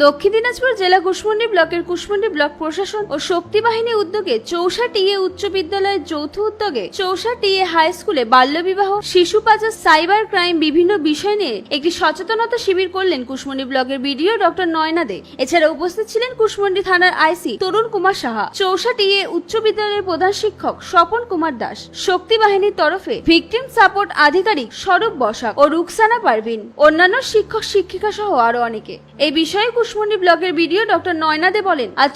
দক্ষিণ দিনাজপুর জেলা কুশমন্ডি ব্লকের কুশমন্ডি ব্লক প্রশাসন ও শক্তি বাহিনী উদ্যোগে চৌষা টিএ উচ্চ বিদ্যালয়ের যৌথ উদ্যোগে চৌষা টিএ হাই স্কুলে বাল্যবিবাহ, শিশু পাচার, সাইবার ক্রাইম বিভিন্ন বিষয় নিয়ে একটি সচেতনতা শিবির করলেন কুশমন্ডি ব্লকের বিডিও ডক্টর নয়না দে। এছাড়া উপস্থিত ছিলেন কুশমন্ডি থানার আইসি তরুণ কুমার সাহা চৌষা টিএ উচ্চ বিদ্যালয়ের প্রধান শিক্ষক স্বপন কুমার দাস, শক্তি বাহিনীর তরফে ভিকটিম সাপোর্ট আধিকারিক স্বরূপ বসাক ও রুকসানা পারভিন, অন্যান্য শিক্ষক শিক্ষিকা সহ আরও অনেকে। এই বিষয়ে কুশমন্ডি ব্লকের বিডিও ডক্টর নয়না দে বলেন, আজ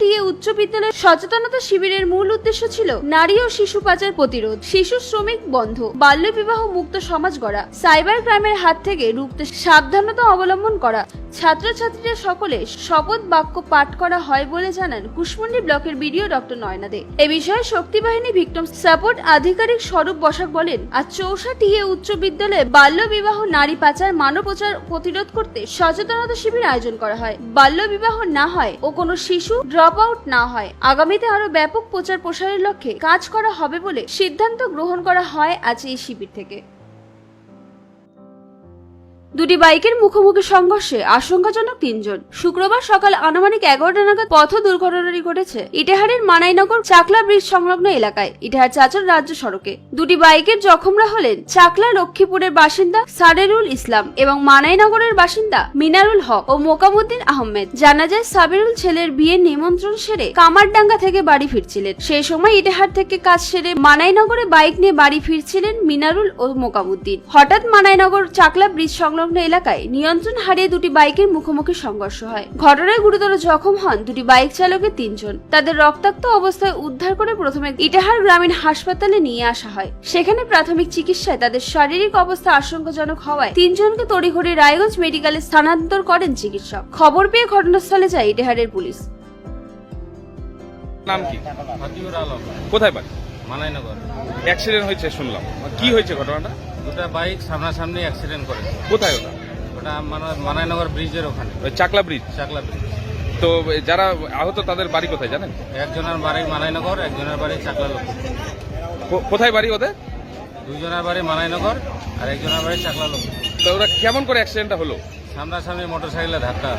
টিএ উচ্চ বিদ্যালয়ের সচেতনতা শিবিরের মূল উদ্দেশ্য ছিল নারী ও শিশু পাচার প্রতিরোধ, শিশু শ্রমিক বন্ধ বাল্যবিবাহ মুক্ত সমাজ গড়া, সাইবার ক্রাইমের হাত থেকে রুখতে সাবধানতা অবলম্বন করা, ছাত্রছাত্রীরা সকলে শপথ বাক্য পাঠ করা হয় বলে জানান কুশমন্ডি ব্লকের বিডিও ডক্টর নয়না দে। এ বিষয়ে শক্তি বাহিনী ভিক্টম সাপোর্ট আধিকারিক স্বরূপ বসাক বলেন, আজ চৌষা টিএ উচ্চ বিদ্যালয়ে বাল্য বিবাহ নারী পাচার মানব প্রচার প্রতিরোধ করতে সচেতনতা শিবির আয়োজন করা হয়। বাল্য বিবাহ না হয় ও কোনো শিশু ড্রপ আউট না হয়। আগামীতে আরও ব্যাপক প্রচার প্রসারের লক্ষ্যে কাজ করা হবে বলে সিদ্ধান্ত গ্রহণ করা হয় আজ এই শিবির থেকে। দুটি বাইকের মুখোমুখি সংঘর্ষে আশঙ্কাজনক তিনজন। শুক্রবার সকাল আনুমানিক এগারোটা নাগাদ পথ দুর্ঘটনাটি ঘটেছে ইটাহারের মানাইনগর চাকলা ব্রিজ সংলগ্ন এলাকায়। ইটাহার চাচর রাজ্য সড়কে। দুটি বাইকের জখমরা হলেন চাকলা লক্ষ্মীপুরের বাসিন্দা সারেরুল ইসলাম এবং মানাইনগরের বাসিন্দা মিনারুল হক ও মোকামুদ্দিন আহমেদ। জানা যায়, সাবিরুল ছেলের বিয়ের নিমন্ত্রণ সেরে কামারডাঙ্গা থেকে বাড়ি ফিরছিলেন। সেই সময় ইটাহার থেকে কাজ সেরে মানাইনগরে বাইক নিয়ে বাড়ি ফিরছিলেন মিনারুল ও মোকামুদ্দিন। হঠাৎ মানাইনগর চাকলা ব্রিজ সংলগ্ন এলাকায় নিয়ন্ত্রণ হারিয়ে দুটি বাইকের মুখোমুখি সংঘর্ষ হয়। ঘটনায় গুরুতর জখম হন দুটি বাইক চালকের তিনজন। তাদের রক্তাক্ত অবস্থায় উদ্ধার করে প্রথমে ইটাহার গ্রামীণ হাসপাতালে নিয়ে আসা হয়। সেখানে প্রাথমিক চিকিৎসায় তাদের শারীরিক অবস্থা আশঙ্কাজনক হওয়ায় তিনজনকে তড়িঘড়ি রায়গঞ্জ মেডিকেলে স্থানান্তর করেন চিকিৎসক। খবর পেয়ে ঘটনাস্থলে যায় ইটাহারের পুলিশ। নাম কি? কোথায় বাড়ি? মানাইনগর। অ্যাক্সিডেন্ট হয়েছে শুনলাম। কি হয়েছে ঘটনাটা? দুটা বাইক সামনাসামনি অ্যাক্সিডেন্ট করেছে কোথায় ওটা? ওটা মানা- মানাইনগর ব্রিজের ওখানে। ওই চাকলা ব্রিজ চাকলা ব্রিজ তো যারা আহত তাদের বাড়ি কোথায় জানেন? একজনের বাড়ি মানাইনগর একজনের বাড়ি চাকলা কোথায় বাড়ি ওদের? দুইজনের বাড়ি মানাইনগর আর একজনের বাড়ি চাকলা তো ওরা কেমন করে অ্যাক্সিডেন্টটা হলো? সামনাসামনি মোটর সাইকেলে ধাক্কা।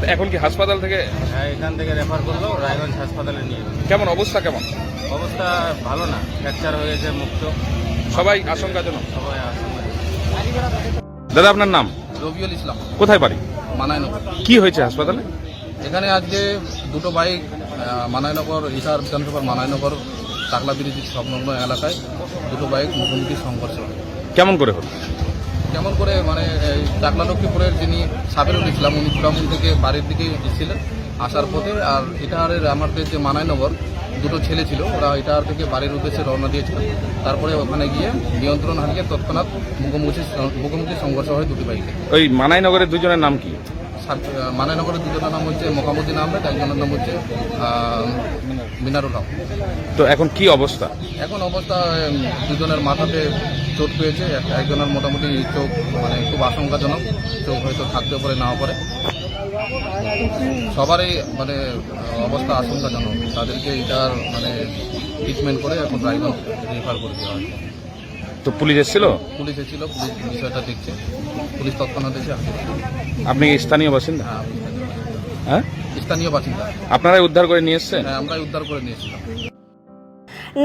তো এখন কি হাসপাতাল থেকে হ্যাঁ, এখান থেকে রেফার করল রায়গঞ্জ হাসপাতালে নিয়ে কেমন অবস্থা কেমন? অবস্থা ভালো না ফ্র্যাকচার হয়েছে মুক্ত। সবাই আশঙ্কাজনক। দাদা আপনার নাম? রবিউল ইসলাম। কোথায় বাড়ি? মানাইনগর। কি হয়েছে হাসপাতালে? এখানে আজকে দুটো বাইক মানায়নগর ইসার বিধানসভার মানাইনগর টাকলা ব্রিজ সংলগ্ন এলাকায় দুটো বাইক মুখোমুখি সংঘর্ষ কেমন করে হলো? কেমন করে মানে এই টাকলা লক্ষ্মীপুরের যিনি সাবিরুল ইসলাম উনি থেকে বাড়ির দিকে এসেছিলেন আসার পথে। আর ইটাহারের আমাদের যে মানাইনগর দুটো ছেলে ছিল ওরা ইটাহার থেকে বাড়ির উদ্দেশ্যে রওনা দিয়েছিল। তারপরে ওখানে গিয়ে নিয়ন্ত্রণ হারিয়ে তৎক্ষণাৎ মুখোমুখি মুখোমুখি সংঘর্ষ হয় দুটি বাইকে। ওই মানাইনগরের দুজনের নাম কি? মানাইনগরের দুজনের নাম হচ্ছে মোকামুদ্দিন আহমেদ একজনের নাম হচ্ছে মিনারুল হক। তো এখন কি অবস্থা? এখন অবস্থা দুজনের মাথাতে চোট পেয়েছে এক- একজনের মোটামুটি চোখ মানে খুব আশঙ্কাজনক চোখ হয়তো থাকতে পারে নাও পারে সবারই মানে অবস্থা আশঙ্কাজনক। তাদেরকে এটার মানে ট্রিটমেন্ট করে এখন রায়গঞ্জ রেফার করে দেওয়া হয় তো পুলিশ এসেছিল? পুলিশ এসেছিল পুলিশ বিষয়টা দেখছে। পুলিশ তৎক্ষণাৎ এসে আপনি কি স্থানীয় বাসিন্দা? হ্যাঁ হ্যাঁ? স্থানীয় বাসিন্দা। আপনারাই উদ্ধার করে নিয়ে এসছেন? হ্যাঁ আমরাই উদ্ধার করে নিয়ে নিয়েছিলাম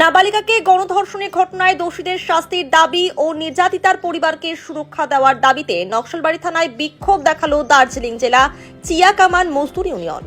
নাবালিকাকে গণধর্ষণের ঘটনায় দোষীদের শাস্তির দাবি ও নির্যাতিতার পরিবারকে সুরক্ষা দেওয়ার দাবিতে নকশালবাড়ি থানায় বিক্ষোভ দেখাল দার্জিলিং জেলা চিয়াকামান মজদুর ইউনিয়ন।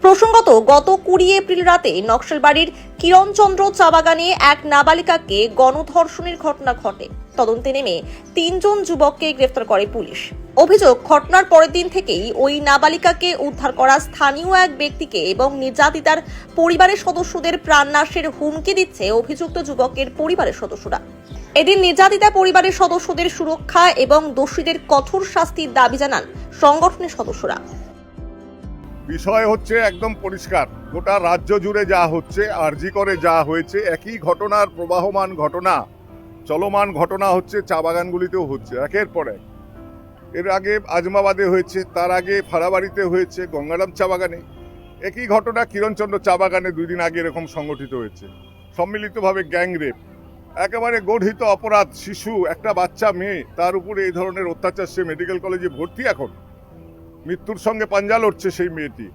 প্রসঙ্গত, গত কুড়ি এপ্রিল রাতে নকশালবাড়ির কিরণচন্দ্র চাবাগানে এক নাবালিকাকে গণধর্ষণের ঘটনা ঘটে। তদন্তে নেমে তিনজন যুবককে গ্রেফতার করে পুলিশ। অভিযোগ, ঘটনার পরের দিন থেকেই ওই নাবালিকাকে উদ্ধার করা স্থানীয় এক ব্যক্তিকে এবং নির্যাতিতার পরিবারের সদস্যদের প্রাণনাশের হুমকি দিচ্ছে অভিযুক্ত যুবকের পরিবারের সদস্যরা। এদিন নির্যাতিতা পরিবারের সদস্যদের সুরক্ষা এবং দোষীদের কঠোর শাস্তির দাবি জানান সংগঠনের সদস্যরা। বিষয় হচ্ছে একদম পরিষ্কার। গোটা রাজ্য জুড়ে যা হচ্ছে, আরজি করে যা হয়েছে, একই ঘটনার প্রবাহমান ঘটনা। চলমান ঘটনা হচ্ছে চা বাগানগুলিতেও হচ্ছে, একের পর এক। এর আগে আজমাবাদে হয়েছে, তার আগে ফাড়াবাড়িতে হয়েছে, গঙ্গারাম চা বাগানে। একই ঘটনা কিরণচন্দ্র চা বাগানে দুই দিন আগে এরকম সংগঠিত হয়েছে। সম্মিলিতভাবে গ্যাং রেপ। একেবারে গঠিত অপরাধ, শিশু, একটা বাচ্চা, মেয়ে, তার উপরে এই ধরনের অত্যাচার সে মেডিকেল কলেজে ভর্তি এখন। মৃত্যুর সঙ্গে পাঞ্জা লড়ছে সেই মেয়েটি।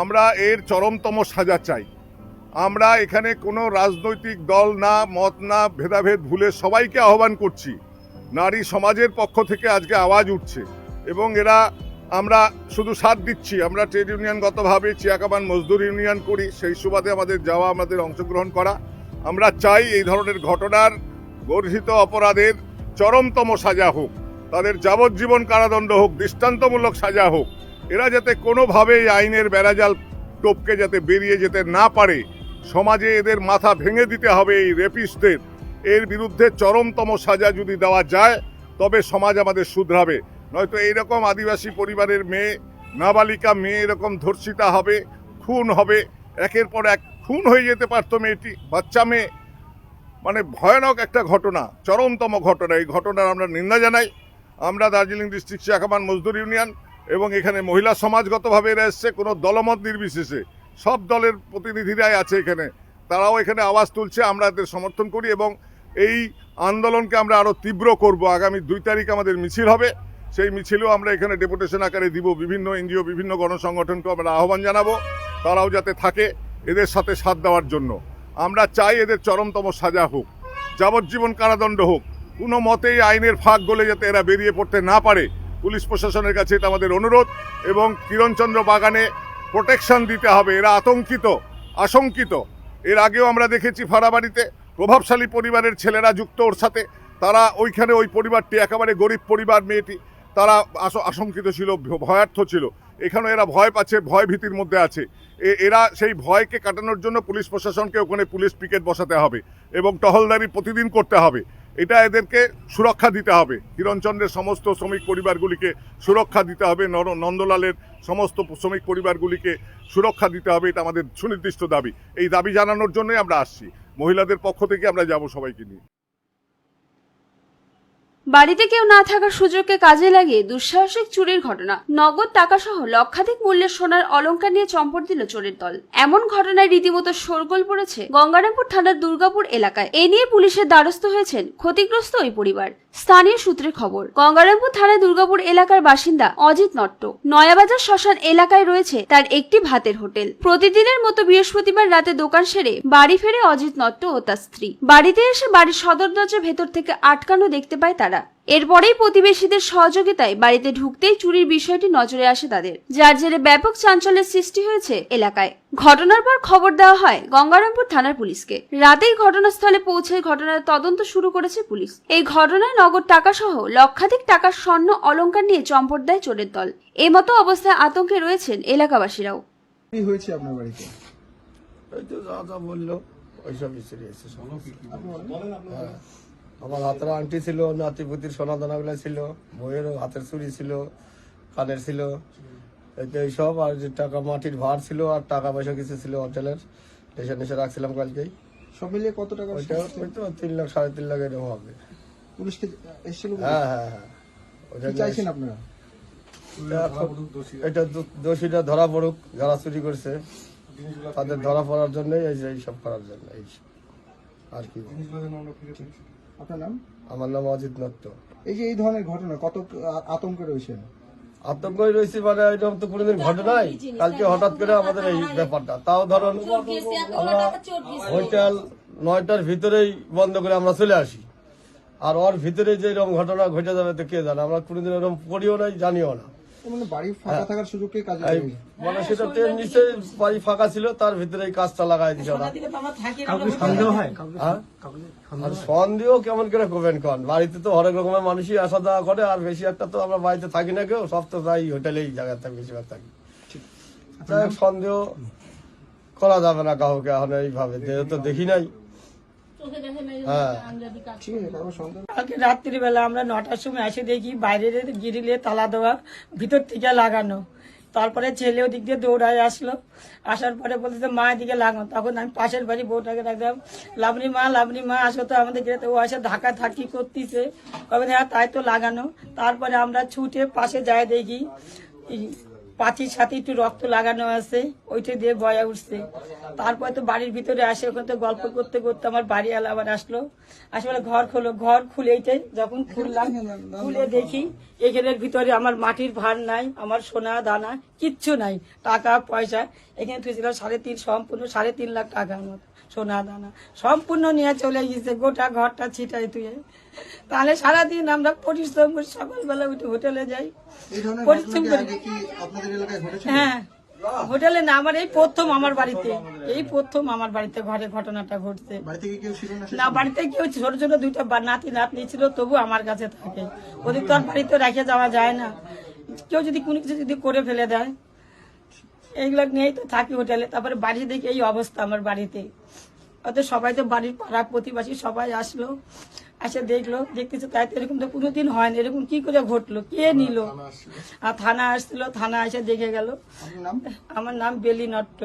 আমরা এর চরমতম সাজা চাই। আমরা এখানে কোনো রাজনৈতিক দল না, মত না, ভেদাভেদ ভুলে সবাইকে আহ্বান করছি। নারী সমাজের পক্ষ থেকে আজকে আওয়াজ উঠছে এবং এরা আমরা শুধু সাথ দিচ্ছি। আমরা ট্রেড ইউনিয়নগতভাবে চিয়াকাবান মজদুর ইউনিয়ন করি, সেই সুবাদে আমাদের যাওয়া, আমাদের অংশগ্রহণ করা। আমরা চাই এই ধরনের ঘটনার গর্হিত অপরাধের চরমতম সাজা হোক। তাদের যাবজ্জীবন কারাদণ্ড হোক, দৃষ্টান্তমূলক সাজা হোক। এরা যাতে কোনোভাবেই আইনের বেড়াজাল টপকে যাতে বেরিয়ে যেতে না পারে সমাজে এদের মাথা ভেঙে দিতে হবে এই রেপিস্টদের। এর বিরুদ্ধে চরমতম সাজা যদি দেওয়া যায়, তবে সমাজ আমাদের শুধরাবে। নয়তো এইরকম আদিবাসী পরিবারের মেয়ে, নাবালিকা মেয়ে এরকম ধর্ষিতা হবে, খুন হবে, একের পর এক খুন হয়ে যেতে পারতো মেয়েটি, বাচ্চা মেয়ে। মানে ভয়ানক একটা ঘটনা, চরমতম ঘটনা। এই ঘটনার আমরা নিন্দা জানাই। আমরা দার্জিলিং ডিস্ট্রিক্ট শাখামান মজদুর ইউনিয়ন এবং এখানে মহিলা সমাজগতভাবে এরা এসছে, কোনো দলমত নির্বিশেষে। সব দলের প্রতিনিধিরাই আছে এখানে। তারাও এখানে আওয়াজ তুলছে, আমরা এদের সমর্থন করি এবং এই আন্দোলনকে আমরা আরও তীব্র করব। আগামী দুই তারিখ আমাদের মিছিল হবে। সেই মিছিলও আমরা এখানে ডেপুটেশন আকারে দিব। বিভিন্ন এনজিও, বিভিন্ন গণসংগঠনকে আমরা আহ্বান জানাব। তারাও যাতে থাকে এদের সাথে সাথ দেওয়ার জন্য। আমরা চাই এদের চরমতম সাজা হোক, যাবজ্জীবন কারাদণ্ড হোক। কোনো মতেই আইনের ফাঁক গলে যাতে এরা বেরিয়ে পড়তে না পারে। পুলিশ প্রশাসনের কাছে এটা আমাদের অনুরোধ এবং কিরণচন্দ্র বাগানে প্রোটেকশন দিতে হবে। এরা আতঙ্কিত, আশঙ্কিত। এর আগেও আমরা দেখেছি ফাড়াবাড়িতে প্রভাবশালী পরিবারের ছেলেরা যুক্ত ওর সাথে। তারা ওইখানে ওই পরিবারটি, একেবারে গরিব পরিবার মেয়েটি, তারা আশ- আশঙ্কিত ছিল ভয়ার্থ ছিল। এখানে এরা ভয় পাচ্ছে, ভয় ভীতির মধ্যে আছে। এরা সেই ভয়কে কাটানোর জন্য পুলিশ প্রশাসনকে ওখানে পুলিশ পিকেট বসাতে হবে এবং টহলদারি প্রতিদিন করতে হবে। এটা এদেরকে সুরক্ষা দিতে হবে। কিরণচন্দ্রের সমস্ত শ্রমিক পরিবারগুলিকে সুরক্ষা দিতে হবে নন্দলালের সমস্ত শ্রমিক পরিবারগুলিকে সুরক্ষা দিতে হবে, এটা আমাদের সুনির্দিষ্ট দাবি। এই দাবি জানানোর জন্যই আমরা আসছি। মহিলাদের পক্ষ থেকে আমরা যাব সবাইকে নিয়ে। বাড়িতে কেউ না থাকার সুযোগকে কাজে লাগিয়ে দুঃসাহসিক চুরির ঘটনা। নগদ টাকা সহ লক্ষাধিক মূল্যের সোনার অলঙ্কার নিয়ে চম্পট দিল চোরের দল। এমন ঘটনায় রীতিমতো শোরগোল পড়েছে গঙ্গারামপুর থানার দুর্গাপুর এলাকায়। এ নিয়ে পুলিশের দ্বারস্থ হয়েছেন ক্ষতিগ্রস্ত ওই পরিবার। স্থানীয় সূত্রের খবর, গঙ্গারামপুর থানা দুর্গাপুর এলাকার বাসিন্দা অজিত নট্ট। নয়াবাজার শ্মশান এলাকায় রয়েছে তার একটি ভাতের হোটেল। প্রতিদিনের মতো বৃহস্পতিবার রাতে দোকান সেরে বাড়ি ফেরে অজিত নট্ট ও তার স্ত্রী। বাড়িতে এসে বাড়ির সদর দরজা ভেতর থেকে আটকানো দেখতে পায় তারা। এরপরেই প্রতিবেশীদের সহযোগিতায় বাড়িতে ঢুকতেই চুরির বিষয়টি নজরে আসে তাদের। যার জেরে ব্যাপক চাঞ্চল্যের সৃষ্টি হয়েছে এলাকায়। ঘটনার পর খবর দেওয়া হয় গঙ্গারামপুর থানার পুলিশকে। রাতেই ঘটনাস্থলে পৌঁছে ঘটনার তদন্ত শুরু করেছে পুলিশ। এই ঘটনায় নগদ টাকা সহ লক্ষাধিক টাকার স্বর্ণ অলংকার নিয়ে চম্পট দেয় চোরের দল। এই মতো অবস্থায় আতঙ্কে রয়েছেন এলাকাবাসীরাও। কি হয়েছে আপনার বাড়িতে? এই তো যা যা বলল ওইসব মিস্ত্রি এসে। আমার হাতের আংটি ছিল নাতিপুতির সোনা দানাগুলো ছিল বইয়েরও হাতের চুরি ছিল কানের ছিল। এইসব আর যে টাকা মাটির ভার ছিল আর টাকা পয়সা কিছু ছিল হোটেলের নেশা নেশা রাখছিলাম কালকেই। সব মিলিয়ে কত টাকা ওইটা ওই তো তিন লাখ সাড়ে তিন লাখ এরকম হবে। পুলিশকে এসেছিল? হ্যাঁ হ্যাঁ হ্যাঁ। চাইছেন আপনারা? এটা দোষীরা ধরা পড়ুক যারা চুরি করছে তাদের ধরা পড়ার জন্যই এই এইসব করার জন্য এই আর কি। আপনার নাম? আমার নাম অজিত নট্ট এই যে এই ধরনের ঘটনা কত আতঙ্কে রয়েছেন? আতঙ্কই রয়েছে মানে এরকম তো কোনোদিন কালকে হঠাৎ করে আমাদের এই ব্যাপারটা। তাও ধরুন আমরা হোটেল নয়টার ভিতরেই বন্ধ করে আমরা চলে আসি। আর ওর ভিতরে যে এরকম ঘটনা ঘটে যাবে তো কে জানে? আমরা কোনোদিন এরকম পড়িও নাই জানিও না। মানে বাড়ি ফাঁকা থাকার সুযোগকে কাজে মানে সেটা ট্রেন নিশ্চয়ই বাড়ি ফাঁকা ছিল তার ভিতরে এই কাজটা লাগাই দিছে ওরা হ্যাঁ? সন্দেহ কেমন করে করবেন কন বাড়িতে তো হরেক রকমের মানুষই আসা যাওয়া করে আর বেশি একটা তো আমরা বাড়িতে থাকি না কেউ সব তো প্রায় হোটেলেই জায়গায় থাকি বেশিরভাগ থাকি। সন্দেহ করা যাবে না কাউকে এখন এইভাবে যেহেতু দেখি নাই হ্যাঁ ঠিক আছে কারও সন্তান কালকে রাত্রিবেলা আমরা নটার সময় এসে দেখি বাইরের গিরিলে তালা দেওয়া ভিতর থেকে লাগানো। তারপরে ছেলে ওদিক দিয়ে দৌড়ায় আসলো। আসার পরে বলতে মা এদিকে লাগানো তখন আমি পাশের বাড়ি বউটাকে ডাকলাম লাবণী মা লাবণী মা আসো তো আমাদের গেলে ও আসে ঢাকা থাকি করতেছে। কবে হ্যাঁ তাই তো লাগানো। তারপরে আমরা ছুটে পাশে যায় দেখি পাচির সাথে একটু রক্ত লাগানো আছে, ওইটা দিয়ে বয়া উঠছে। তারপর তো বাড়ির ভিতরে আসে, ওখানে তো গল্প করতে করতে আমার বাড়ি আলো আবার আসলো। আসলে ঘর খোলো, ঘর খুলে এইটাই। যখন খুললাম, খুলে দেখি, এখানের ভিতরে আমার মাটির ভার নাই, আমার সোনা দানা, কিচ্ছু নাই, টাকা, পয়সা। এখানে তুই ছিল সাড়ে তিন, সম্পূর্ণ সাড়ে তিন লাখ টাকা মতো। সোনা দানা। সম্পূর্ণ নিয়ে চলে গেছে গোটা ঘরটা ছিটাই তুই। তাহলে সারাদিন আমরা পরিশ্রম করি সকালবেলা উঠে হোটেলে যাই। পরিশ্রম করি। হ্যাঁ। হোটেলে না আমার এই প্রথম আমার বাড়িতে। এই প্রথম আমার বাড়িতে ঘরে ঘটনাটা ঘটছে। না বাড়িতে কেউ ছোট ছোট দুইটা নাতি নাতনি ছিল তবু আমার কাছে থাকে। ওদের তো আর বাড়িতে রেখে যাওয়া যায় না। কেউ যদি কোনো কিছু যদি করে ফেলে দেয় এইগুলো নিয়েই তো থাকি হোটেলে। তারপরে বাড়ি দেখি এই অবস্থা আমার বাড়িতে। অত সবাই তো বাড়ির পাড়া প্রতিবাসী সবাই আসলো এসে দেখল দেখতেছে তাই তো এরকম তো কোনোদিন হয় না। এরকম কি করে ঘটলো? কে নিল? আর থানা আসছিল থানা এসে দেখে গেল। আমার নাম বেলি নট্ট।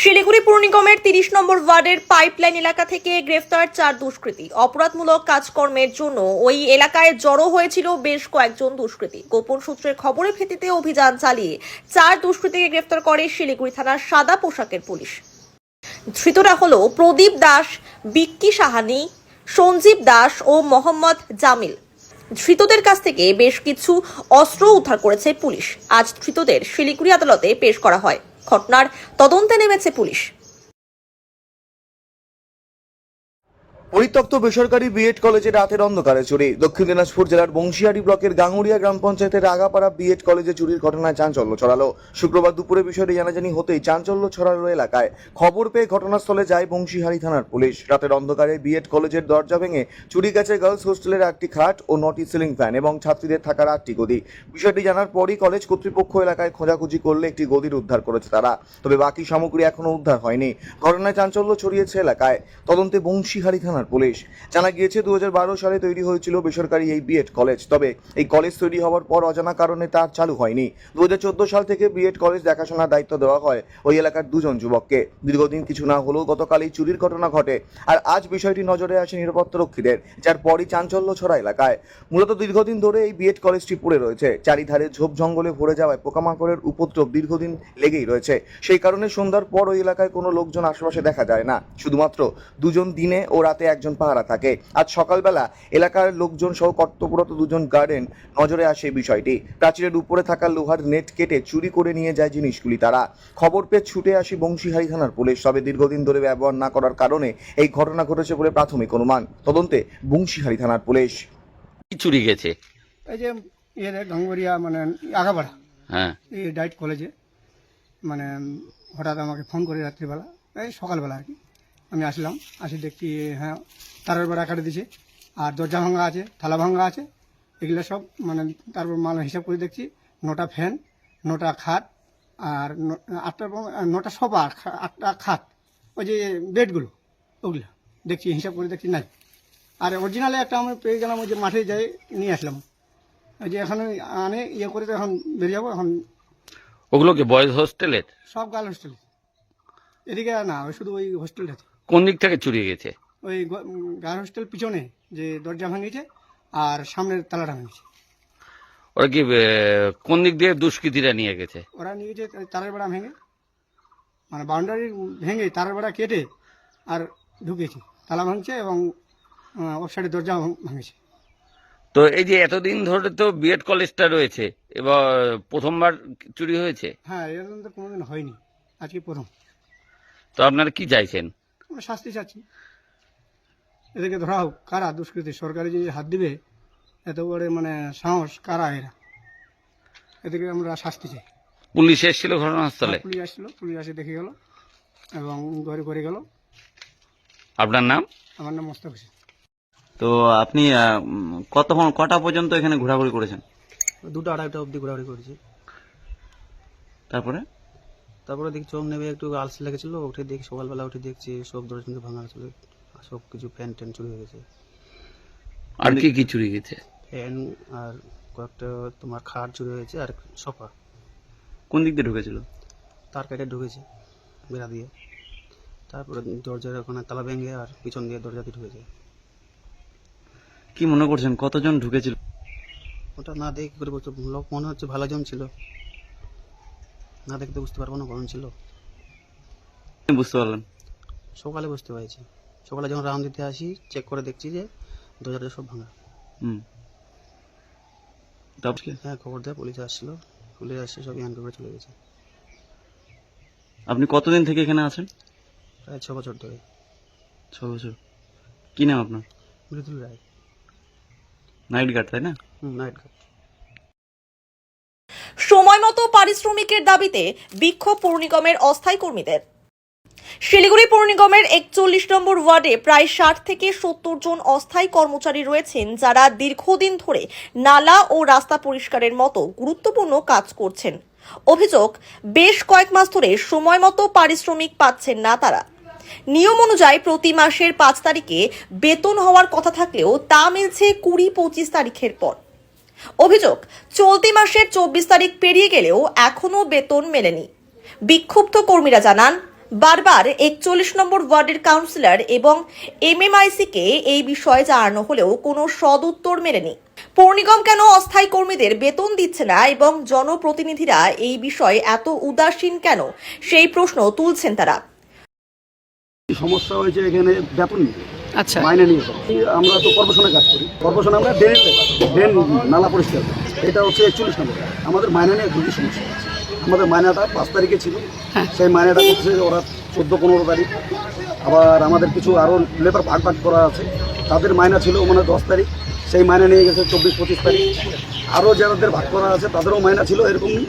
শিলিগুড়ি পুর নিগমের তিরিশ নম্বর ওয়ার্ডের পাইপলাইন এলাকা থেকে গ্রেফতার চার দুষ্কৃতী। অপরাধমূলক কাজকর্মের জন্য ওই এলাকায় জড়ো হয়েছিল বেশ কয়েকজন দুষ্কৃতী। গোপন সূত্রের খবরের ভিত্তিতে অভিযান চালিয়ে চার দুষ্কৃতীকে গ্রেফতার করে শিলিগুড়ি থানার সাদা পোশাকের পুলিশ। ধৃতরা হল প্রদীপ দাস, বিক্কি সাহানি, সঞ্জীব দাস ও মোহাম্মদ জামিল। ধৃতদের কাছ থেকে বেশ কিছু অস্ত্র উদ্ধার করেছে পুলিশ। আজ ধৃতদের শিলিগুড়ি আদালতে পেশ করা হয়। ঘটনার তদন্তে নেমেছে পুলিশ। পরিত্যক্ত বেসরকারি বিএড কলেজে রাতের অন্ধকারে চুরি। দক্ষিণ দিনাজপুর জেলার বংশিয়ারি ব্লকের গাঙ্গুড়িয়া গ্রাম পঞ্চায়েতের আগাপাড়া বিএড কলেজে চুরির ঘটনায় চাঞ্চল্য ছড়ালো। শুক্রবার দুপুরে বিষয়টি জানাজানি হতেই চাঞ্চল্য ছড়ালো এলাকায়। খবর পেয়ে ঘটনাস্থলে যায় বংশীহারি থানার পুলিশ। রাতের অন্ধকারে বিএড কলেজের দরজা ভেঙে চুরি গেছে গার্লস হোস্টেলের একটি খাট ও নটি সিলিং ফ্যান এবং ছাত্রীদের থাকার আটটি গদি। বিষয়টি জানার পরই কলেজ কর্তৃপক্ষ এলাকায় খোঁজাখুঁজি করলে একটি গদির উদ্ধার করেছে তারা। তবে বাকি সামগ্রী এখনও উদ্ধার হয়নি। ঘটনায় চাঞ্চল্য ছড়িয়েছে এলাকায়। তদন্তে বংশীহারি থানার পুলিশ। জানা গিয়েছে দু হাজার বারো সালে তৈরি হয়েছিল বেসরকারি এই বিএড কলেজ তবে এই কলেজ তৈরি হওয়ার পর অজানা কারণে তার চালু হয়নি। দু সাল থেকে বিএড কলেজ দেখাশোনার দায়িত্ব দেওয়া হয় ওই এলাকার দুজন যুবককে। দীর্ঘদিন কিছু না হলেও গতকাল এই চুরির ঘটনা ঘটে। আর আজ বিষয়টি নজরে আসে নিরাপত্তা রক্ষীদের, যার পরই চাঞ্চল্য ছড়া এলাকায়। মূলত দীর্ঘদিন ধরে এই বিএড কলেজটি পড়ে রয়েছে। চারিধারে ঝোপ জঙ্গলে ভরে যাওয়ায় পোকামাকড়ের উপদ্রব দীর্ঘদিন লেগেই রয়েছে। সেই কারণে সন্ধ্যার পর ওই এলাকায় কোনো লোকজন আশেপাশে দেখা যায় না। শুধুমাত্র দুজন দিনে ও রাতে একজন পাহারা থাকে। আজ সকালবেলা এলাকার লোকজন সহ কর্তব্যরত দুজন গার্ডেন নজরে আসে বিষয়টি। প্রাচীরের উপরে থাকা লোহার নেট কেটে চুরি করে নিয়ে যায় জিনিসগুলি তারা। খবর পেয়ে ছুটে আসি বংশীহারি থানার পুলিশ তবে দীর্ঘদিন ধরে ব্যবহার না করার কারণে এই ঘটনা ঘটেছে বলে প্রাথমিক অনুমান। তদন্তে বংশীহারি থানার পুলিশ। কি চুরি গেছে? এই যে ইয়ে গাঙ্গুরিয়া মানে আগাপাড়া হ্যাঁ। এই ডাইট কলেজে মানে হঠাৎ আমাকে ফোন করে রাত্রিবেলা এই সকালবেলা আর কি। আমি আসলাম আসি দেখছি হ্যাঁ তারের বেড়া কাটে দিছে। আর দরজা ভাঙা আছে থালা ভাঙা আছে এগুলো সব মানে তারপর মাল হিসাব করে দেখছি নটা ফ্যান নটা খাট আর আটটা নটা খা- আটটা খাট ওই যে বেডগুলো ওগুলো। দেখছি হিসাব করে দেখছি নাই। আর অরিজিনালে একটা আমি পেয়ে গেলাম ওই যে মাঠে যাই নিয়ে আসলাম। ওই যে এখন ওই আনে ইয়ে করে তো এখন বেরিয়ে যাব এখন ওগুলো কি বয়েজ হোস্টেলের সব গার্ল হোস্টেল এদিকে না ওই শুধু ওই হোস্টেলটাতে কোন দিক থেকে চুরি গেছে? ওই গার্ল হোস্টেল পিছনে যে দরজা ভাঙিয়েছে আর সামনের তালাটা ভাঙিয়েছে। ওরা কি এ, কোন দিক দিয়ে দুষ্কৃতীরা নিয়ে গেছে? ওরা নিয়ে গেছে তারের বেড়া ভেঙে। মানে বাউন্ডারি ভেঙে তারের বেড়া কেটে আর ঢুকেছে। তালা ভাঙছে এবং ওর সাইডে দরজা ভাঙেছে। তো এই যে এতদিন ধরে তো বিএড কলেজটা রয়েছে এবার প্রথমবার চুরি হয়েছে? হ্যাঁ এরকম তো কোনোদিন হয়নি। আজকে প্রথম। তো আপনারা কি চাইছেন? আমরা শাস্তি চাচ্ছি। এদেরকে ধরা হোক। কারা? দুষ্কৃতী সরকারি যদি হাত দিবে এত বড় মানে সাহস কারা এরা? এদেরকে আমরা শাস্তি চাই। পুলিশ এসেছিল ঘটনাস্থলে? পুলিশ আসছিল। পুলিশ এসে দেখে গেল এবং ঘরে করে গেল। আপনার নাম? আমার নাম মোস্তাক হোসেন। তো আপনি কতক্ষণ কটা পর্যন্ত এখানে ঘোরাঘুরি করেছেন? দুটো আড়াইটা অবধি ঘোরাঘুরি করেছি। তারপরে? তারপরে দেখি চোখ নেবে একটু আলসি লেগেছিলো উঠে দেখি সকালবেলা উঠে দেখছি সব দরজা কিন্তু ভাঙা ছিল সব কিছু ফ্যান ট্যান চুরি হয়ে গেছে। আর কি কি চুরি গেছে ফ্যান আর কয়েকটা তোমার খাট চুরি হয়েছে আর সোফা। কোন দিক দিয়ে ঢুকেছিল? তার কেটে ঢুকেছে বেড়া দিয়ে। তারপরে দরজার ওখানে তালা ভেঙে আর পিছন দিয়ে দরজা দিয়ে ঢুকেছে। কি মনে করছেন কতজন ঢুকেছিল? ওটা না দেখে কি করে লোক মনে হচ্ছে ভালো জন ছিল। না দেখতে বুঝতে পারব না গরম ছিল। বুঝতে পারলেন? সকালে বুঝতে পারছি। সকালে যখন রাউন্ড দিতে আসি চেক করে দেখছি যে দরজাটা সব ভাঙা। হুম। হ্যাঁ খবর দেয় পুলিশ আসছিল। পুলিশ আসছে সব ইয়ান করে চলে গেছে। আপনি কতদিন থেকে এখানে আছেন? প্রায় ছ বছর ধরে। ছ বছর। কি নাম আপনার? মৃদুল রায়। নাইট গার্ড তাই না? হুম নাইট গার্ড। পারিশ্রমিকের দাবিতে বিক্ষোভ পৌর নিগমের অস্থায়ী কর্মীদের। শিলিগুড়ি পৌর নিগমের একচল্লিশ নম্বর ওয়ার্ডে প্রায় ষাট থেকে সত্তর জন অস্থায়ী কর্মচারী রয়েছেন যারা দীর্ঘদিন ধরে নালা ও রাস্তা পরিষ্কারের মতো গুরুত্বপূর্ণ কাজ করছেন। অভিযোগ, বেশ কয়েক মাস ধরে সময় মতো পারিশ্রমিক পাচ্ছেন না তারা। নিয়ম অনুযায়ী প্রতি মাসের পাঁচ তারিখে বেতন হওয়ার কথা থাকলেও তা মিলছে কুড়ি পঁচিশ তারিখের পর। অভিযোগ, চলতি মাসের চব্বিশ তারিখ পেরিয়ে গেলেও এখনও বেতন মেলেনি। বিক্ষুব্ধ কর্মীরা জানান, বারবার একচল্লিশ নম্বর ওয়ার্ডের কাউন্সিলর এবং এমএমআইসিকে এই বিষয়ে জানানো হলেও কোনো সদুত্তর মেলেনি। পৌর নিগম কেন অস্থায়ী কর্মীদের বেতন দিচ্ছে না এবং জনপ্রতিনিধিরা এই বিষয়ে এত উদাসীন কেন? সেই প্রশ্ন তুলছেন তারা। সমস্যা হয়েছে এখানে বেতন নিয়ে আচ্ছা। মাইনে নিয়ে আমরা তো কর্পোরেশনে কাজ করি। কর্পোরেশনে আমরা ড্রেন ড্রেন নালা পরিষ্কার এটা হচ্ছে একচল্লিশ নম্বর। আমাদের মাইনে নিয়ে খুবই সমস্যা আমাদের মাইনাটা পাঁচ তারিখে ছিল। সেই মাইনেটা করছে ওরা চোদ্দ পনেরো তারিখ। আবার আমাদের কিছু আরও লেবার ভাগ ভাগ করা আছে। তাদের মাইনা ছিল মানে দশ তারিখ। সেই মাইনে নিয়ে গেছে চব্বিশ পঁচিশ তারিখ। আরও যাদের ভাগ করা আছে তাদেরও মাইনা ছিল এরকমই।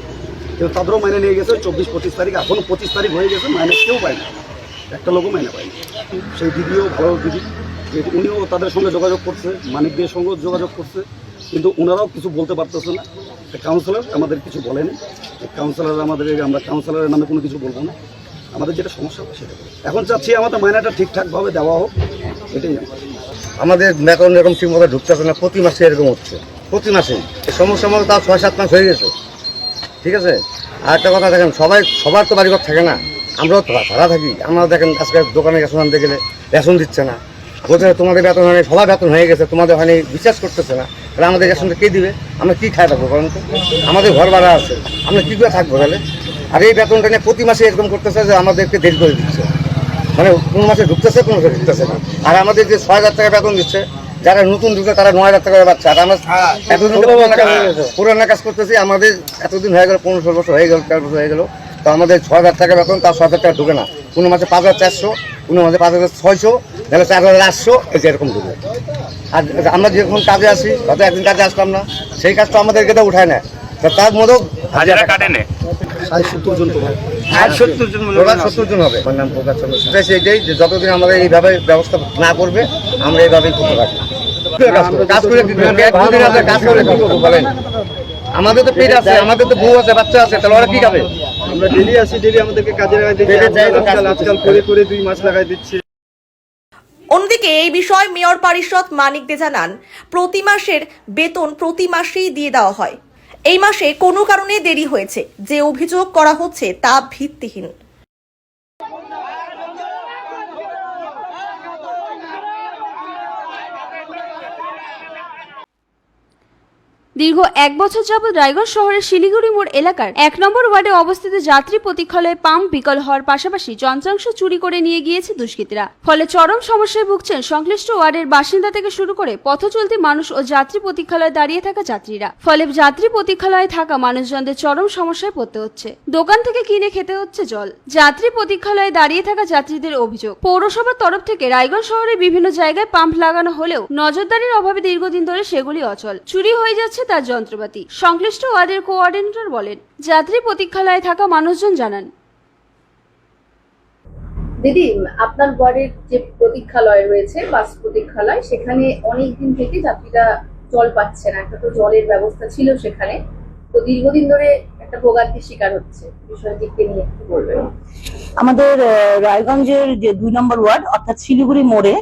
তাদেরও মাইনে নিয়ে গেছে চব্বিশ পঁচিশ তারিখ। এখনও পঁচিশ তারিখ হয়ে গেছে মাইনে কেউ পায় না। একটা লোকও মাইনে পায়নি। সেই দিদিও ভালো দিদি। উনিও তাদের সঙ্গে যোগাযোগ করছে, মানিকদের সঙ্গেও যোগাযোগ করছে। কিন্তু ওনারাও কিছু বলতে পারতেছে না। কাউন্সিলর আমাদের কিছু বলেনি। কাউন্সিলর আমাদের, আমরা কাউন্সিলরের নামে কোনো কিছু বলব না। আমাদের যেটা সমস্যা সেটা এখন চাচ্ছি আমাদের মাইনাটা ঠিকঠাকভাবে দেওয়া হোক। এটাই। আমাদের বেতন এরকম ঠিক মতো ঢুকতেছে না, প্রতি মাসে এরকম হচ্ছে। প্রতি মাসে। সমস্যা মতো তার ছয়, সাত মাস হয়ে গেছে। ঠিক আছে? আর একটা কথা দেখেন, সবাই, সবার তো বাড়িঘর থাকে না। আমরাও তো ভাড়া থাকি। আমরা দেখেন আজকে দোকানে রেশন আনতে গেলে রেশন দিচ্ছে না। বলছে তোমাদের বেতন হয়নি সবার বেতন হয়ে গেছে তোমাদের হয়নি বিশ্বাস করতেছে না। তাহলে আমাদের রেশনটা কে দিবে? আমরা কী খাই থাকব বলেন তো? আমাদের ঘর ভাড়া আছে। আমরা কী করে থাকব তাহলে? আর এই বেতনটা নিয়ে প্রতি মাসে এরকম করতেছে যে আমাদেরকে দেরি করে দিচ্ছে। মানে কোন মাসে ঢুকতেছে কোনো মাসে ঢুকতেছে না। আর আমাদের যে ছয় হাজার টাকা বেতন দিচ্ছে যারা নতুন ঢুকে তারা নয় হাজার টাকা পাচ্ছে। আর আমরা এতদিন তো পুরানা কাজ- পুরানা কাজ করতেছি আমাদের এতদিন হয়ে গেল পনেরো ষোলো বছর হয়ে গেল চার বছর হয়ে গেল। তো আমাদের ছয় হাজার টাকা বেতন তার ছ হাজার টাকা ঢুকে না। কোনো মাসে পাঁচ হাজার চারশো কোনো মাসে পাঁচ হাজার ছয়শো নাহলে চার হাজার আটশো এটা এরকম ঢুকে। আর আমরা যখন কাজে আসি হয়তো একদিন কাজে আসলাম না। সেই কাজটা আমাদেরকে তো উঠায় না তো তার মধ্যেও হাজারা কাটে নে। ষাট সত্তর জন তো হয়। আর সত্তর জন মনে ওরা সত্তর জন হবে। আমার নাম প্রকাশ চন্দ্র সেটাই সেটাই যে যতদিন আমাদের এইভাবে ব্যবস্থা না করবে আমরা এইভাবেই করতে আমাদের তো পেট আছে আমাদের তো বউ আছে বাচ্চা আছে তাহলে ওরা কি খাবে? আমরা ডেলি আসি ডেলি আমাদেরকে কাজে লাগাই দিচ্ছে আজকাল আজকাল করে করে দুই মাস লাগাই দিচ্ছে। অন্যদিকে এই বিষয়ে মেয়র পারিষদ মানিক দে জানান প্রতি মাসের বেতন প্রতি মাসেই দিয়ে দেওয়া হয়। এই মাসে কোনো কারণে দেরি হয়েছে যে অভিযোগ করা হচ্ছে তা ভিত্তিহীন। দীর্ঘ এক বছর যাবৎ রায়গঞ্জ শহরের শিলিগুড়ি মোড় এলাকার এক নম্বর ওয়ার্ডে অবস্থিত যাত্রী প্রতীক্ষালয়ে পাম্প বিকল হওয়ার পাশাপাশি যন্ত্রাংশ চুরি করে নিয়ে গিয়েছে দুষ্কৃতীরা। ফলে চরম সমস্যায় ভুগছেন সংশ্লিষ্ট ওয়ার্ডের বাসিন্দা থেকে শুরু করে পথ চলতি মানুষ ও যাত্রী প্রতীক্ষালয়ে দাঁড়িয়ে থাকা যাত্রীরা। ফলে যাত্রী প্রতীক্ষালয়ে থাকা মানুষজনদের চরম সমস্যায় পড়তে হচ্ছে। দোকান থেকে কিনে খেতে হচ্ছে জল। যাত্রী প্রতীক্ষালয়ে দাঁড়িয়ে থাকা যাত্রীদের অভিযোগ। পৌরসভার তরফ থেকে রায়গঞ্জ শহরের বিভিন্ন জায়গায় পাম্প লাগানো হলেও নজরদারির অভাবে দীর্ঘদিন ধরে সেগুলি অচল। চুরি হয়ে যাচ্ছে তার যন্ত্রপাতি। সংশ্লিষ্ট ওয়ার্ডের কোঅর্ডিনেটর বলেন, যাত্রী প্রতীক্ষালয়ে থাকা মানুষজন জানান। দিদি, আপনার ওয়ার্ডের যে প্রতীক্ষালয় রয়েছে, বাস প্রতীক্ষালয়, সেখানে অনেক দিন থেকে যাত্রীরা জল পাচ্ছে না। একটা তো জলের ব্যবস্থা ছিল সেখানে। তো দীর্ঘদিন ধরে একটা ভোগান্তির শিকার হচ্ছে বিষয়টিকে নিয়ে একটু বলবেন। আমাদের রায়গঞ্জের যে দুই নম্বর ওয়ার্ড, অর্থাৎ শিলিগুড়ি মোড়ে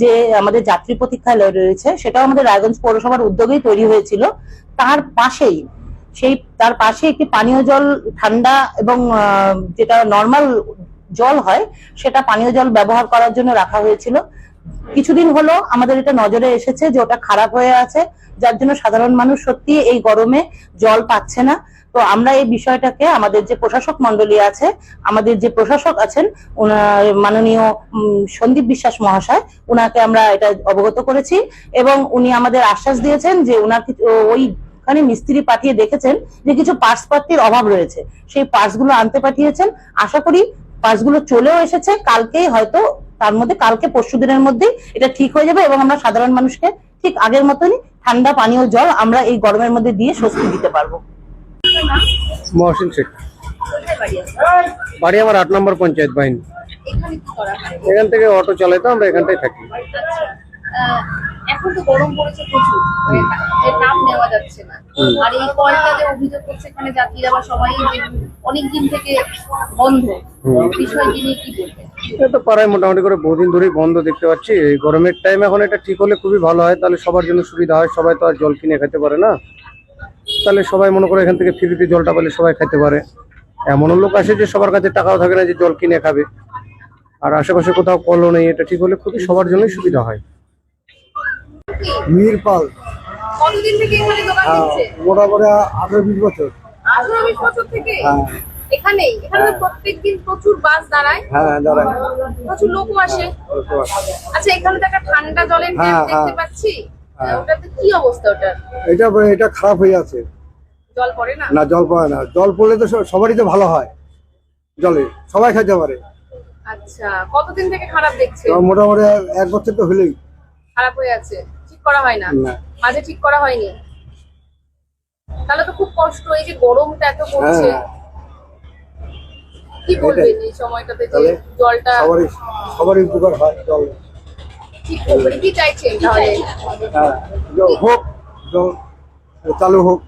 যে আমাদের যাত্রী প্রতীক্ষালয় রয়েছে, সেটাও আমাদের রায়গঞ্জ পৌরসভার উদ্যোগেই তৈরি হয়েছিল। তার পাশেই, সেই, তার পাশে একটি পানীয় জল ঠান্ডা এবং যেটা নর্মাল জল হয়, সেটা পানীয় জল ব্যবহার করার জন্য রাখা হয়েছিল। কিছুদিন হলো আমাদের এটা নজরে এসেছে যে ওটা খারাপ হয়ে আছে, যার জন্য সাধারণ মানুষ সত্যি এই গরমে জল পাচ্ছে না। তো আমরা এই বিষয়টাকে আমাদের যে প্রশাসক মন্ডলী আছে, আমাদের যে প্রশাসক আছেন মাননীয় সন্দীপ বিশ্বাস মহাশয়, উনাকে আমরা এটা অবগত করেছি এবং উনি আমাদের আশ্বাস দিয়েছেন যে উনার ওইখানে মিস্ত্রি পাঠিয়ে দেখেছেন যে কিছু পার্টস পাত্রির অভাব রয়েছে। সেই পার্টসগুলো আনতে পাঠিয়েছেন। আশা করি পার্টসগুলো চলেও এসেছে। কালকেই হয়তো তার মধ্যে কালকে পরশু দিনের মধ্যেই এটা ঠিক হয়ে যাবে এবং আমরা সাধারণ মানুষকে ঠিক আগের মতনই ঠান্ডা পানীয় জল আমরা এই গরমের মধ্যে দিয়ে স্বস্তি দিতে পারব। মহসিন শেখ। বাড়ি আমার আট নম্বর পঞ্চায়েত বাহিনী। এখানে হয়? থেকে অটো চালাইতো আমরা এখানটাই থাকি। আচ্ছা। এখন তো গরম পড়েছে প্রচুর। যে নাম নেওয়া যাচ্ছে না। আর এই কলটা যে অভিযোগ করছে এখানে যাত্রীরা বা সবাই অনেক দিন থেকে বন্ধ। বিষয়টি নিয়ে কি বলবেন? এটা তো পাড়ায় মোটামুটি করে বহুদিন ধরেই বন্ধ দেখতে পাচ্ছি। এই গরমের টাইম এখন এটা ঠিক হলে খুবই ভালো হয়। তাহলে সবার জন্য সুবিধা হয়। সবাই তো আর জল কিনে খেতে পারে না। তাহলে সবাই মনে করে এখান থেকে ফ্রিতে জলটা পেলে সবাই খেতে পারে। এমনও লোক আসে যে সবার কাছে টাকাও থাকে না যে জল কিনে খাবে। আর আশেপাশে কোথাও কলও নেই। এটা ঠিক হলে খুবই সবার জন্যই সুবিধা হয়। মিরপাল। কতদিন থেকে এখানে দোকান দিচ্ছে? মোটামুটি আঠারো বিশ বছর। আঠারো বিশ বছর থেকে? এখানেই? এখানে তো প্রত্যেকদিন প্রচুর বাস দাঁড়ায়। হ্যাঁ দাঁড়ায়। প্রচুর লোকও আসে। আচ্ছা এখানে তো একটা ঠান্ডা জলের ট্যাপ হ্যাঁ, দেখতে হ্যাঁ। পাচ্ছি। ওটাতে কি অবস্থা ওটার? এটা এটা খারাপ হয়ে আছে। জল পড়ে না? না জল পায় না। জল পড়লে তো সবারই তো ভালো হয় জলে। সবাই খেতে পারে। আচ্ছা কতদিন থেকে খারাপ দেখছে মোটামুটি এক বছর তো হলেই। খারাপ হয়ে আছে। করা হয় না। মাঝে ঠিক করা হয়নি। তাহলে তো খুব কষ্ট এই যে গরমটা এত পড়ছে। হ্যাঁ। কি বলবেন এই সময়টাতে যে জলটা সবারই সবারই উপকার হয় জল। ঠিক করবেন কি চাইছেন তাহলে? হ্যাঁ হোক জল চালু হোক।